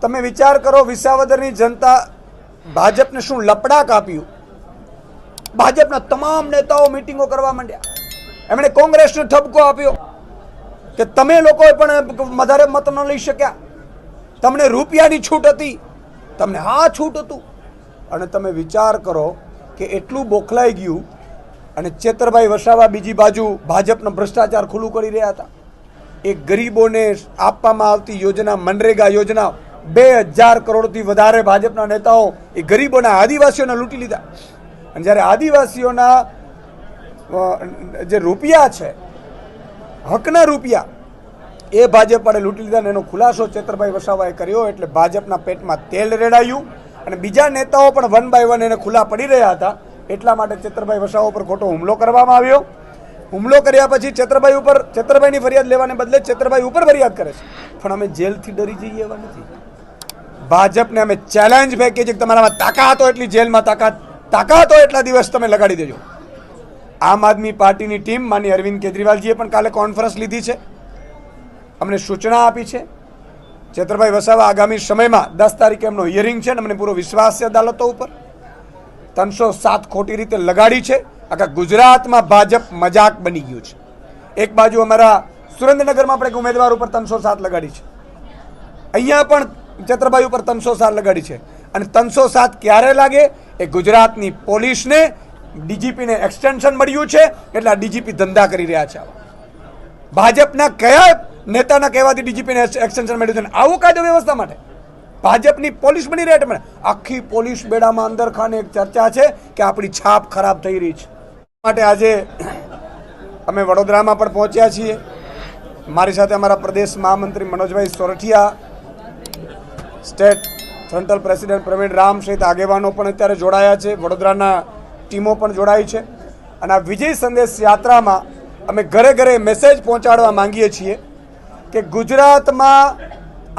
તમે વિચાર કરો, વિસાવદરની જનતા ભાજપને શું લપડાક આપ્યું? ભાજપના તમામ નેતાઓ મિટિંગો કરવા માંડ્યા. એમણે કોંગ્રેસને ઠપકો આપ્યો કે તમે લોકોએ પણ વધારે મત ન લઈ શક્યા. તમને રૂપિયાની છૂટ હતી. તમને હા છૂટ હતું. અને તમે વિચાર કરો કે એટલું બોખલાઈ ગયું અને ચેતરભાઈ વસાવા બીજી બાજુ ભાજપનો ભ્રષ્ટાચાર ખુલ્લું કરી રહ્યા હતા. એ ગરીબોને આપવામાં આવતી યોજના, મનરેગા યોજના બે હજાર કરોડથી વધારે ભાજપના નેતાઓ એ ગરીબોના આદિવાસીઓને લૂંટી લીધા. અને જ્યારે આદિવાસીઓના જે રૂપિયા છે, હકના રૂપિયા, એ ભાજપ લૂંટી લીધા અને એનો ખુલાસો ચેતરભાઈ વસાવાએ કર્યો એટલે ભાજપના પેટમાં તેલ રેડાયું અને બીજા નેતાઓ પણ વન બાય વન એને ખુલ્લા પડી રહ્યા હતા. એટલા માટે ચેતરભાઈ વસાવા ઉપર ખોટો હુમલો કરવામાં આવ્યો. હુમલો કર્યા પછી છત્રભાઈ ઉપર, છત્રભાઈની ફરિયાદ લેવાને બદલે છત્રભાઈ ઉપર ફરિયાદ કરે છે. પણ અમે જેલથી ડરી જઈએ એવા નથી. ભાજપને અમે ચેલેન્જ ફેંકીએ છીએ કે તમારામાં તાકાત હોય એટલી જેલમાં તાકાત તાકાત એટલા દિવસ તમે લગાડી દેજો. આમ આદમી પાર્ટીની ટીમ માની અરવિંદ કેજરીવાલજીએ પણ કાલે કોન્ફરન્સ લીધી છે. અમને સૂચના આપી છે. ચેતરભાઈ વસાવા આગામી સમયમાં દસ તારીખે એમનો હિયરિંગ છે અને અમને પૂરો વિશ્વાસ છે અદાલતો ઉપર. ત્રણસો સાત ખોટી રીતે લગાડી છે. આખા ગુજરાતમાં ભાજપ મજાક બની ગયું છે. એક બાજુ અમારા સુરેન્દ્રનગરમાં આપણે એક ઉમેદવાર ઉપર ત્રણસો સાત લગાડી છે. અહીંયા પણ ચત્રભાઈ ઉપર ત્રણસો સાત લગાડી છે. અને ત્રણસો સાત ક્યારે લાગે? એ ગુજરાતની પોલીસને, ડીજીપીને એક્સટેન્શન મળ્યું છે, એટલે આ ડીજીપી ધંધા કરી રહ્યા છે ભાજપના કયા નેતાના કહેવાથી ડીજીપીને એક્સટેન્શન મળ્યું છે? આવું કાયદો વ્યવસ્થા માટે ભાજપની પોલીસ બની રહે આખી પોલીસ બેડામાં અંદર ખાને એક ચર્ચા છે કે આપણી છાપ ખરાબ થઈ રહી છે. માટે આજે અમે વડોદરામાં પણ પહોંચ્યા છીએ. મારી સાથે અમારા પ્રદેશ મહામંત્રી મનોજભાઈ Sorathiya, state frontal president Pravin Ram સહિત આગેવાનો પણ અત્યારે જોડાયા છે. વડોદરાના ટીમો પણ જોડાઈ છે. અને આ વિજય સંદેશ યાત્રામાં અમે ઘરે ઘરે મેસેજ પહોંચાડવા માંગીએ છીએ કે ગુજરાતમાં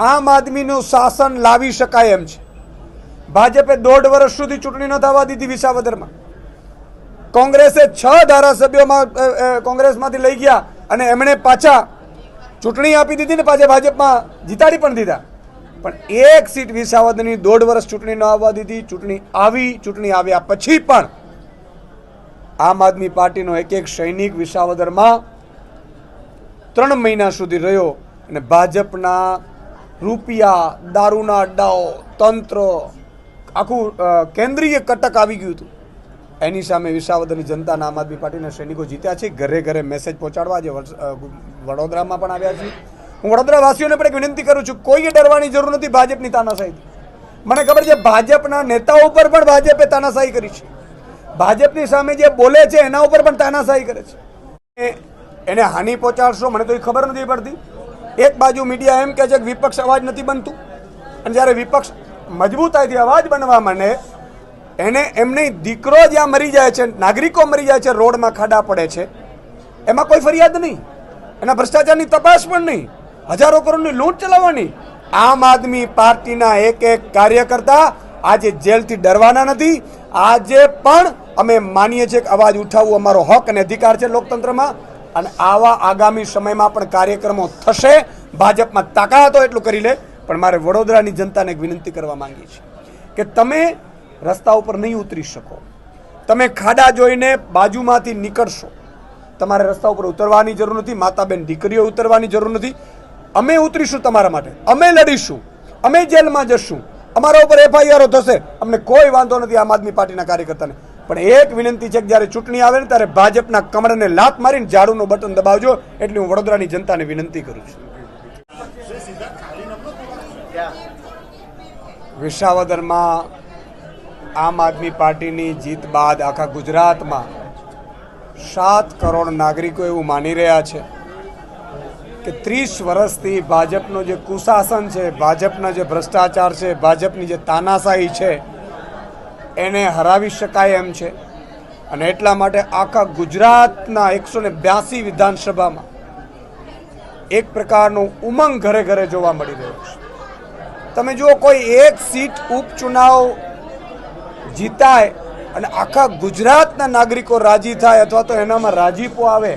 આમ આદમીનું શાસન લાવી શકાય એમ છે. ભાજપે દોઢ વર્ષ સુધી ચૂંટણી ન થવા દીધી વિસાવદરમાં. કોંગ્રેસે છ ધારાસભ્યોમાં કોંગ્રેસમાંથી લઈ ગયા અને એમણે પાછા ચૂંટણી આપી દીધી ને પાછા ભાજપમાં જીતાડી પણ દીધા. પણ એક સીટ વિસાવદની દોઢ વર્ષ ચૂંટણી ન આવવા દીધી, ચૂંટણી આવી, ચૂંટણી આવ્યા પછી પણ આમ આદમી પાર્ટીનો એક એક સૈનિક વિસાવદરમાં ત્રણ મહિના સુધી રહ્યો અને ભાજપના રૂપિયા, દારૂના અડ્ડાઓ, તંત્ર, આખું કેન્દ્રીય કટક આવી ગયું હતું. એની સામે વિસાવદરની જનતાના આમ આદમી પાર્ટીના સૈનિકો જીત્યા છે. ઘરે ઘરે મેસેજ પહોંચાડવા આજે વડોદરામાં પણ આવ્યા છે. હું વડોદરાવાસીઓને પણ એક વિનંતી કરું છું, કોઈએ ડરવાની જરૂર નથી ભાજપની તાનાશાહી મને ખબર છે ભાજપના નેતાઓ ઉપર પણ ભાજપે તાનાશાહી કરી છે. ભાજપની સામે જે બોલે છે, એના ઉપર પણ તાનાશાહી કરે છે. એને હાનિ પહોંચાડશો, મને તો એ ખબર નથી પડતી. એક બાજુ મીડિયા એમ કહે છે કે વિપક્ષ અવાજ નથી બનતું. અને જ્યારે વિપક્ષ મજબૂતાઈથી અવાજ બનવા માંડે એને એમની દીકરો જ્યાં મરી જાય છે, નાગરિકો મરી જાય છે, રોડમાં ખાડા પડે છે. એમાં કોઈ ફરિયાદ નહીં. એના ભ્રષ્ટાચારની તપાસ પણ નહીં. હજારો કરોડની લૂંટ ચલાવવાની. આમ આદમી પાર્ટીના એક એક કાર્યકર્તા આજે જેલથી ડરવાના નથી. આજે પણ અમે માનીએ છીએ કે અવાજ ઉઠાવવું અમારો હક અને અધિકાર છે લોકતંત્રમાં. અને આવા આગામી સમયમાં પણ કાર્યક્રમો થશે. ભાજપમાં તાકાત હોય એટલું કરી લે. પણ મારે વડોદરાની જનતાને એક વિનંતી કરવા માંગી છે કે તમે રસ્તા ઉપર નહીં ઉતરી શકો. તમે ખાડા જોઈને બાજુમાંથી નીકળશો. તમારે રસ્તા ઉપર ઉતરવાની જરૂર નથી માતા બેન દીકરીઓ ઉતરવાની જરૂર નથી. અમે ઉતરીશું તમારા માટે. અમે લડીશું. અમે જેલમાં જશું. અમારા ઉપર એફઆઈઆરો થશે. અમને કોઈ વાંધો નથી આમ આદમી પાર્ટીના કાર્યકર્તાને. પણ એક વિનંતી છે કે જ્યારે ચૂંટણી આવે ને ત્યારે ભાજપના કમરને લાત મારીને ઝાડુનું બટન દબાવજો. એટલે હું વડોદરાની જનતાને વિનંતી કરું છું. વિસાવદરમાં આમ આદમી પાર્ટીની જીત બાદ આખા ગુજરાતમાં સાત કરોડ નાગરિકો એવું માની રહ્યા છે કે ત્રીસ વર્ષથી ભાજપનો જે કુશાસન છે, ભાજપના જે ભ્રષ્ટાચાર છે, ભાજપની જે તાનાશાહી છે, એને હરાવી શકાય એમ છે. અને એટલા માટે આખા ગુજરાતના એકસો ને બ્યાસી વિધાનસભામાં એક પ્રકારનો ઉમંગ ઘરે ઘરે જોવા મળી રહ્યો છે. તમે જુઓ કોઈ એક સીટ ઉપચુનાવ જીતાય અને આખા ગુજરાતના નાગરિકો રાજી થાય અથવા તો એનામાં રાજીપો આવે,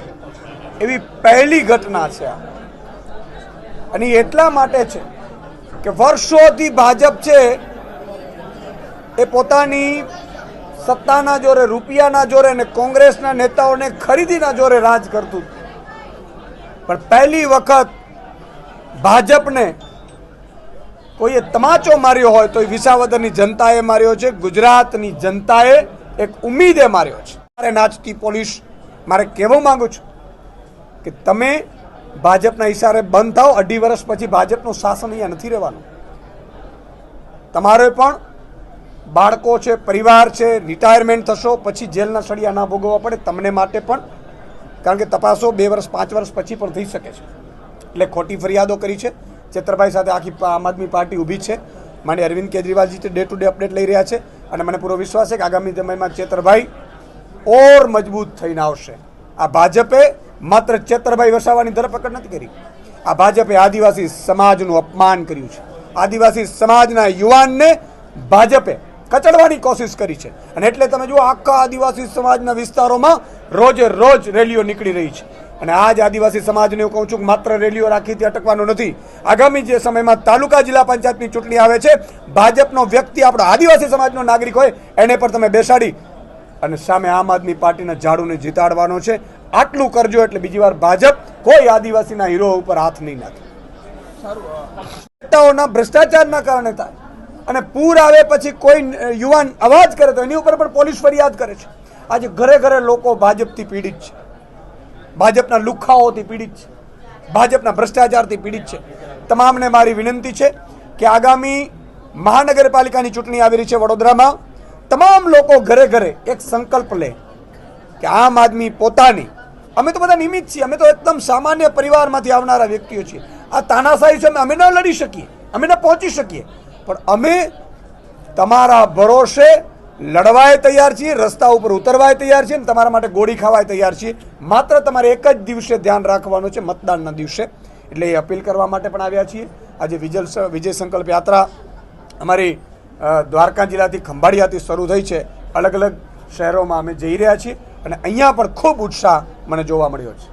એવી પહેલી ઘટના છે આ. અને એટલા માટે છે કે વર્ષોથી ભાજપ છે એ પોતાની સત્તાના જોરે, રૂપિયાના જોરે અને કોંગ્રેસના નેતાઓને ખરીદીના જોરે રાજ કરતું પણ પહેલી વખત ભાજપને કોઈએ તમાચો માર્યો હોય તો એ વિસાવદરની જનતાએ માર્યો છે, ગુજરાતની જનતાએ એક ઉમ્મીદે માર્યો છે. મારે નાચતી પોલીસ, મારે કહેવું માંગુ છું કે તમે ભાજપના ઇશારે બંધ થાવ અઢી વર્ષ પછી ભાજપનું શાસન અહીંયા નથી રહેવાનું. તમારે પણ બાળકો છે, પરિવાર છે રિટાયરમેન્ટ થશો, પછી જેલના સળિયા ના ભોગવવા પડે, તમને માટે પણ, કારણ કે તપાસો બે વર્ષ, પાંચ વર્ષ પછી પણ થઈ શકે છે. એટલે ખોટી ફરિયાદો કરી છે. ચેતરભાઈ સાથે આખી આમ આદમી પાર્ટી ઊભી છે. માન્ય Arvind Kejriwalji day to day update લઈ રહ્યા છે અને મને પૂરો વિશ્વાસ છે કે આગામી સમયમાં ચેતરભાઈ ઓર મજબૂત થઈને આવશે. આ ભાજપે માત્ર ચેતરભાઈ વસાવાની ધરપકડ નથી કરી. આ ભાજપે આદિવાસી સમાજનું અપમાન કર્યું છે. આદિવાસી સમાજના યુવાનને ભાજપે કચડવાની કોશિશ કરી છે. અને એટલે તમે જુઓ, આખા આદિવાસી સમાજના વિસ્તારોમાં રોજે રોજ રેલીઓ નીકળી રહી છે. અને આજ આદિવાસી સમાજને હું કહું છું કે માત્ર રેલીઓ રાખીથી અટકવાનું નથી. આગામી જે સમયમાં તાલુકા જિલ્લા પંચાયતની ચૂંટણી આવે છે, ભાજપનો વ્યક્તિ આપણો આદિવાસી સમાજનો નાગરિક હોય, એને પણ તમે બેસાડી અને સામે આમ આદમી પાર્ટીના ઝાડુને જીતાડવાનો છે. આટલું કરજો એટલે બીજી વાર ભાજપ કોઈ આદિવાસીના હીરો ઉપર હાથ નહીં નાખે. ભ્રષ્ટાચારના કારણે થાય. અને પૂર આવે પછી કોઈ યુવાન અવાજ કરે તો એની ઉપર પણ પોલીસ ફરિયાદ કરે છે. આજે ઘરે ઘરે લોકો ભાજપથી પીડિત છે. ભાજપના લુખાઓથી પીડિત છે. ભાજપના ભ્રષ્ટાચારથી પીડિત છે. તમામને મારી વિનંતી છે કે આગામી મહાનગરપાલિકાની ચૂંટણી આવી રહી છે વડોદરામાં, તમામ લોકો ઘરે ઘરે એક સંકલ્પ લે કે આમ આદમી પોતાની, અમે તો બધા નિમિત્ત છીએ, અમે તો એકદમ સામાન્ય પરિવારમાંથી આવનારા વ્યક્તિઓ છીએ. આ તાનાશાહી છે, અમે ન લડી શકીએ, અમે ન પહોંચી શકીએ. પણ અમે તમારા ભરોસે લડવાય તૈયાર છીએ, રસ્તા ઉપર ઉતરવાય તૈયાર છીએ અને તમારા માટે ગોળી ખાવાય તૈયાર છીએ. માત્ર તમારે એક જ દિવસે ધ્યાન રાખવાનું છે મતદાનના દિવસે. એટલે એ અપીલ કરવા માટે પણ આવ્યા છીએ. આજે વિજય વિજય સંકલ્પ યાત્રા અમારી દ્વારકા જિલ્લાથી ખંભાળિયાથી શરૂ થઈ છે. અલગ અલગ શહેરોમાં અમે જઈ રહ્યા છીએ અને અહીંયા પણ ખૂબ ઉત્સાહ મને જોવા મળ્યો છે.